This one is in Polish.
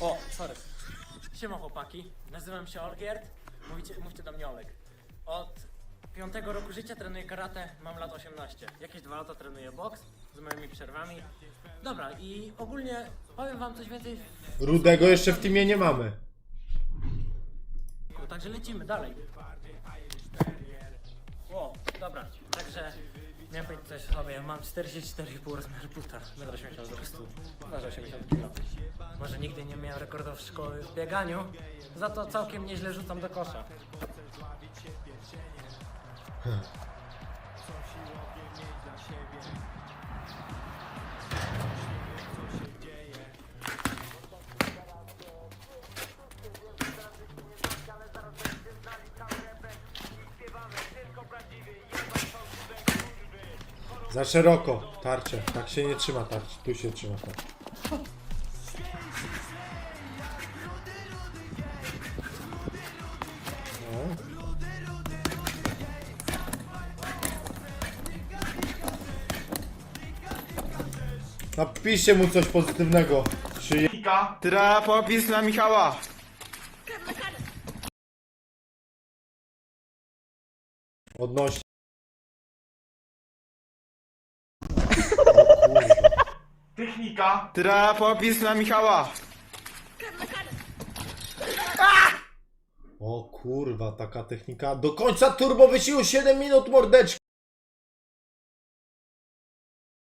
O, sorry. Siema chłopaki, nazywam się Olgierd, Mówicie, mówcie do mnie Olek. Od piątego roku życia trenuję karate, mam lat 18. Jakieś dwa lata trenuję boks z moimi przerwami. Dobra, i ogólnie powiem wam coś więcej, Rudego jeszcze w teamie nie mamy. także lecimy dalej. Miałem powiedzieć coś sobie, mam 44,5 rozmiaru buta, 1,80 m wzrostu, waży 80 kg. Może nigdy nie miałem rekordów szkoły w bieganiu, za to całkiem nieźle rzucam do kosza. Za szeroko. Tarcze. Tak się nie trzyma tarczy. Tu się trzyma tarczy. No. Napiszcie mu coś pozytywnego. Czy je... Teraz popis na Michała. odnośnie. Technika. Teraz popis na Michała. O kurwa, taka technika. Do końca turbo wysiłu 7 minut mordeczki.